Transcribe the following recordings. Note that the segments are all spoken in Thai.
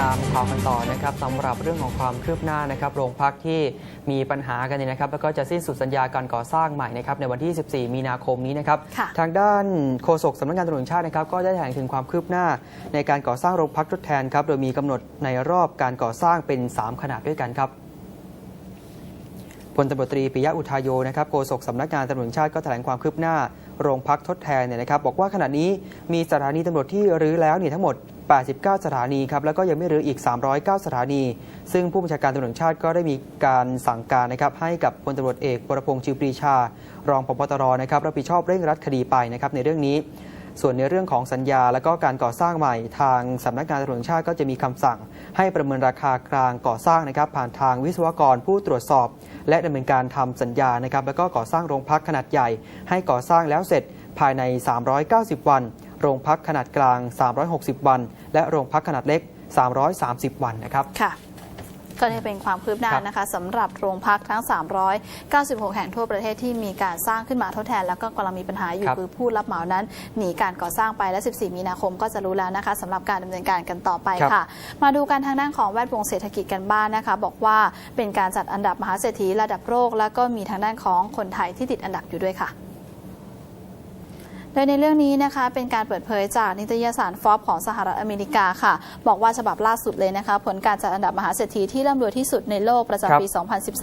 ตามข่าวกันต่อนะครับสำหรับเรื่องของความคืบหน้านะครับโรงพักที่มีปัญหากันเนี่ยนะครับ แล้วก็จะสิ้นสุดสัญญาการก่อสร้างใหม่นะครับในวันที่ 14 มีนาคมนี้นะครับค่ะทางด้านโฆษกสำนักงานตำรวจแห่งชาตินะครับก็ได้แถลงถึงความคืบหน้าในการก่อสร้างโรงพักทดแทนครับโดยมีกำหนดในรอบการก่อสร้างเป็น 3 ขนาดด้วยกันครับพลตำรวจตรีปิยะอุทายโยนะครับโฆษกสำนักงานตำรวจแห่งชาติก็แถลงความคืบหน้า โรงพักทดแทนเนี่ยนะครับ บอกว่าขณะนี้มีสถานีตำรวจที่รื้อแล้วเนี่ยทั้งหมด 89 สถานีครับแล้วก็ยังไม่เรืออีก 309 สถานี ซึ่งผู้บัญชาการตำรวจแห่งชาติก็ได้มีการสั่งการนะครับให้กับพลตำรวจเอกวรพงษ์ชิวปรีชา รองพบตรนะครับรับผิดชอบเร่งรัดคดีไปนะครับในเรื่องนี้ ส่วนในเรื่องของสัญญา และก็การก่อสร้างใหม่ทางสำนักงานตำรวจแห่งชาติก็จะมีคำสั่ง ให้ประเมินราคากลางก่อสร้างนะครับผ่านทางวิศวกรผู้ตรวจสอบ และดำเนินการทำสัญญานะครับแล้วก็ก่อสร้างโรงพักขนาดใหญ่ ให้ก่อสร้างแล้วเสร็จภายใน 390 วัน โรงพักขนาดกลาง 360 วัน และโรงพักขนาดเล็ก 330 วันนะครับค่ะก็นี่เป็นความคืบหน้าครับนะคะสำหรับโรงพักทั้ง 396 แห่งทั่วประเทศที่มีการสร้างขึ้นมาทดแทน แล้วก็กำลังมีปัญหาอยู่ครับคือผู้รับเหมานั้น หนีการก่อสร้างไปและ 14 มีนาคมก็จะรู้แล้วนะคะสำหรับการดำเนินการกันต่อไปครับค่ะ มาดูการทางด้านของแวดวงเศรษฐกิจกันบ้างนะคะ บอกว่าเป็นการจัดอันดับมหาเศรษฐีระดับโลกแล้วก็มีทางด้านของคนไทยที่ติดอันดับอยู่ด้วยค่ะ โดยในเรื่องนี้นะคะเป็นการเปิดเผยจากนิตยสารฟอบของสหรัฐอเมริกาค่ะ บอกว่าฉบับล่าสุดเลยนะคะ ผลการจัดอันดับมหาเศรษฐีที่ร่ำรวยที่สุดในโลกประครับจำปี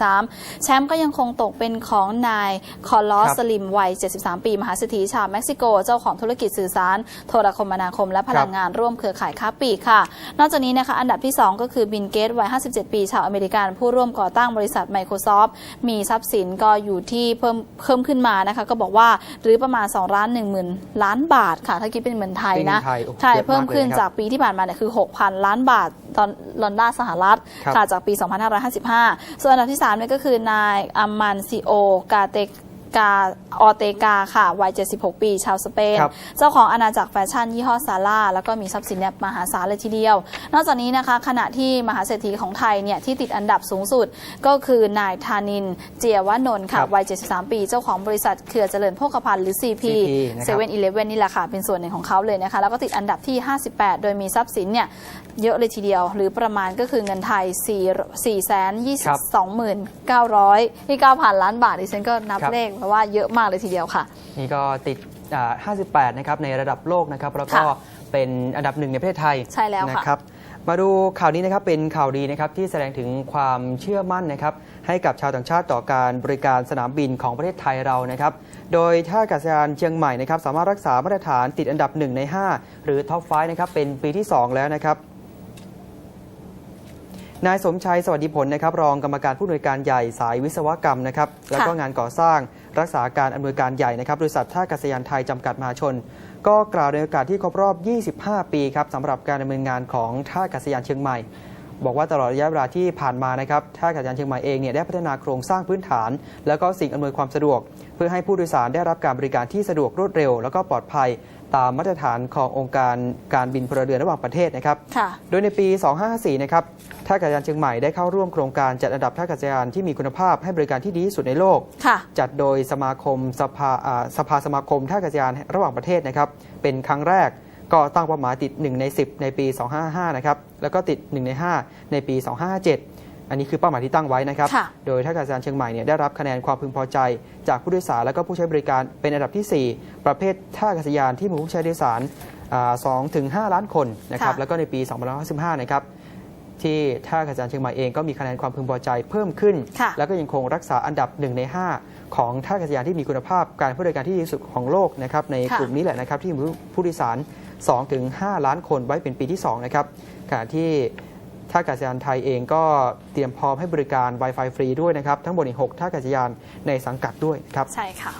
2013 แชมป์ก็ยังคงตกเป็นของนายคอร์ลอสครับสลิมวัย 73 ปีมหาเศรษฐีชาวเม็กซิโก เจ้าของธุรกิจสื่อสาร โทรคมนาคม และพลังงานร่วมเครือข่ายค้าปลีกค่ะ นอกจากนี้นะคะอันดับที่ 2 ก็คือบินเกตวัย 57 ปีชาวอเมริกันผู้ร่วมก่อตั้งบริษัท Microsoft มีทรัพย์สินก็อยู่ที่เพิ่มเพิ่มขึ้นมานะคะก็บอกว่าหรือประมาณ2ล้าน1 0,000 ล้านบาทค่ะ ถ้าคิดเป็นเงินไทยนะ เป็นเงินไทยโอ้โหใช่เยอะมากเพิ่มขึ้นเลยนะครับจากปีที่ผ่านมาเนี่ยคือ 6,000 ล้านบาทตอนลอนดาร์สหรัฐครับ ค่ะจากปี 2555 ส่วนอันดับที่3เนี่ยก็คือนายอามันซิโอกาเต กาออเตกาค่ะ วัย 76 ปี ชาวสเปน ครับเจ้าของอาณาจักรแฟชั่นยี่ห้อซาร่า แล้วก็มีทรัพย์สินเนี่ยมหาศาลเลยทีเดียว นอกจากนี้นะคะ ขณะที่มหาเศรษฐีของไทยเนี่ยที่ติดอันดับสูงสุด ก็คือนายธานิน เจียวานนท์ค่ะ ครับวัย 73 ปี เจ้าของบริษัทเครือเจริญโภคภัณฑ์หรือ CP CP นะครับ เซเว่นอีเลฟเว่นนี่แหละค่ะ เป็นส่วนหนึ่งของเขาเลยนะคะ แล้วก็ติดอันดับที่ 58 โดยมีทรัพย์สินเนี่ยเยอะเลยทีเดียว หรือประมาณก็คือเงินไทย4 4 2ครับ2 900ที่9,000 ล้านบาทดิฉันก็นับครับ เลขเพราะว่าเยอะมากเลยทีเดียวค่ะ นี่ก็ติดอ่า58 นะครับในระดับโลกนะครับแล้วก็ค่ะเป็นอันดับหนึ่งในประเทศไทยใช่แล้วค่ะ นะครับมาดูข่าวนี้นะครับเป็นข่าวดีนะครับที่แสดงถึงความเชื่อมั่นนะครับให้กับชาวต่างชาติต่อการบริการสนามบินของประเทศไทยเรานะครับโดยท่าอากาศยานเชียงใหม่นะครับสามารถรักษามาตรฐานติดอันดับ 1 ใน 5 หรือท็อปไฟนะครับเป็นปีที่ 2 แล้วนะครับ นายสมชัยสวัสดิผลนะครับรองกรรมการผู้อำนวยการใหญ่สายวิศวกรรมนะครับแล้วก็งานก่อสร้าง รักษาการอำนวยการใหญ่นะครับบริษัทท่าอากาศยานไทยจำกัดมหาชน ก็กล่าวในโอกาสที่ครบรอบ 25 ปีครับสำหรับการดำเนินงานของท่าอากาศยานเชียงใหม่ บอกว่าตลอดระยะเวลาที่ผ่านมานะครับท่าอากาศยานเชียงใหม่เองเนี่ยได้พัฒนาโครงสร้างพื้นฐาน แล้วก็สิ่งอำนวยความสะดวก เพื่อให้ผู้โดยสารได้รับการบริการที่สะดวกรวดเร็ว แล้วก็ปลอดภัย ตามมาตรฐานขององค์การการบินพลเรือนระหว่างประเทศนะครับค่ะโดยในปี 2554 นะครับ ท่าอากาศยานเชียงใหม่ได้เข้าร่วมโครงการจัดอันดับท่าอากาศยานที่มีคุณภาพให้บริการที่ดีที่สุดในโลกค่ะจัดโดยสมาคมสภาอ่าสภาสมาคมท่าอากาศยานระหว่างประเทศนะครับ เป็นครั้งแรกก็ตั้งเป้าหมายติด 1 ใน 10 ในปี 255 นะครับ แล้วก็ติด 1 ใน 5 ในปี 257 อันนี้คือเป้าหมายที่ตั้งไว้นะครับ ค่ะ โดยท่าอากาศยานเชียงใหม่เนี่ยได้รับคะแนนความพึงพอใจ จากผู้โดยสารและก็ผู้ใช้บริการเป็นอันดับที่ 4 ประเภทท่าอากาศยานที่มีผู้ใช้โดยสาร2ถึง5ล้านคนนะครับ ค่ะแล้วก็ในปี2555นะครับ ที่ท่าอากาศยานเชียงใหม่เองก็มีคะแนนความพึงพอใจเพิ่มขึ้น ค่ะ แล้วก็ยังคงรักษาอันดับ 1 ใน 5 ของท่าอากาศยานที่มีคุณภาพการบริการที่ดีที่สุดของโลกนะครับในค่ะกลุ่มนี้แหละนะครับที่มีผู้โดยสาร 2-5 ล้านคนไว้เป็นปีที่ 2 นะครับขณะที่ ท่าอากาศยานไทยเองก็เตรียมพร้อมให้บริการ Wi-Fi ฟรีด้วยนะครับ ทั้งหมดอีก6ท่าอากาศยานในสังกัดด้วยนะครับใช่ค่ะ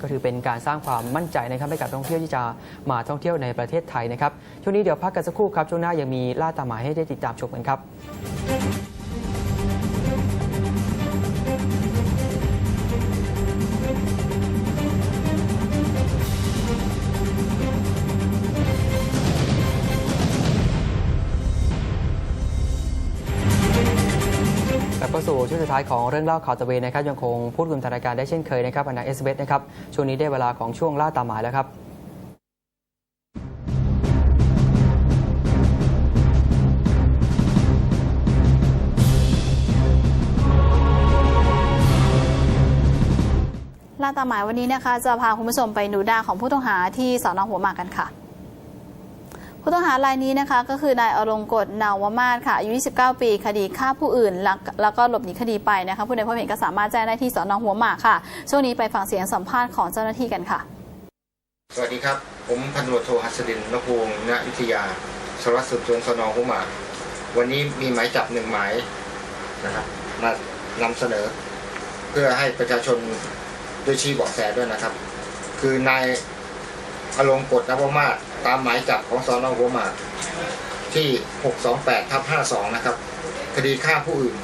ก็ถือเป็นการสร้างความมั่นใจนะครับให้กับนักท่องเที่ยวที่จะมาท่องเที่ยวในประเทศไทยนะครับช่วงนี้เดี๋ยวพักกันสักครู่ครับช่วงหน้ายังมีล่าตามหมายให้ได้ติดตามชมกันครับ ช่วงสุดท้ายของเรื่องเล่าข่าวตะเวนนะครับยังคงพูดคุยทางรายการได้เช่นเคยนะครับอนนาเอสเบสนะครับช่วงนี้ได้เวลาของช่วงล่าตามหมายแล้วครับล่าตามหมายวันนี้นะคะจะพาคุณผู้ชมไปหนูด้าของผู้ต้องหาที่สอนอหัวหมากกันค่ะ ผู้ต้องหารายนี้นะคะก็คือนายอรงกฎนาวมาศค่ะอายุ 29 ปี คดีฆ่าผู้อื่น แล้วก็หลบหนีคดีไปนะคะผู้ใดพบเห็นก็สามารถแจ้งได้ที่สอนอหัวหมากค่ะ ช่วงนี้ไปฟังเสียงสัมภาษณ์ของเจ้าหน้าที่กันค่ะ สวัสดีครับ ผมพันตำรวจโทหัสดินนภูมิณวิทยาสารวัตรสืบสวนสนหัวหมาก วันนี้มีหมายจับหนึ่งหมายนะครับมานำเสนอ เพื่อให้ประชาชนด้วยชี้เบาะแสด้วยนะครับ คือนายอลงกฎนวมาศ ตามหมายจับของสอนหัวหมากที่ 628ทับ52 นะครับ คดีฆ่าผู้อื่น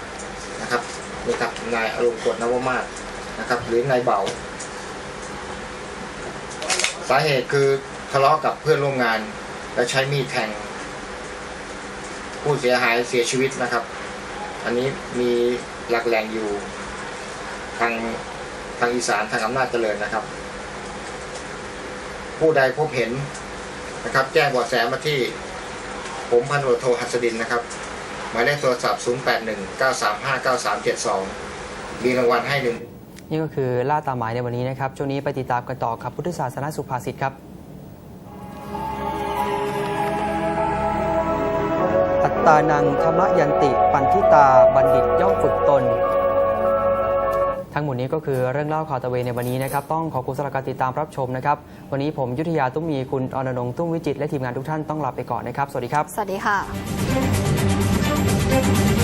นะครับนี่ครับนายอลงกฎนวมาศนะครับ หรือนายเบา สาเหตุคือทะเลาะกับเพื่อนร่วมงาน และใช้มีดแทง ผู้เสียหายเสียชีวิตนะครับ อันนี้มีหลักแหล่งอยู่ทางทางอีสานทางอำนาจเจริญนะครับ ผู้ใดพบเห็น นะครับ แจ้งเบาะแสมาที่ ผมพันตำรวจโทหัสดินนะครับ หมายเลขโทรศัพท์ 0819359372 มีรางวัลให้หนึ่งนี่ก็คือล่าตามหมายในวันนี้นะครับ ช่วงนี้ไปติดตามกันต่อครับพุทธศาสนสุภาษิตครับอัตตานังธรรมยันติ ปันทิตาบัณฑิตย่อมฝึกตน ทั้งหมดนี้ก็คือเรื่องเล่าข่าวตะเวนในวันนี้นะครับ ต้องขอบคุณสำหรับการติดตามรับชมนะครับ วันนี้ผมยุทธยาตุ้มมีคุณอนนงตุ้มวิจิตและทีมงานทุกท่านต้องลาไปก่อนนะครับ สวัสดีครับ สวัสดีค่ะ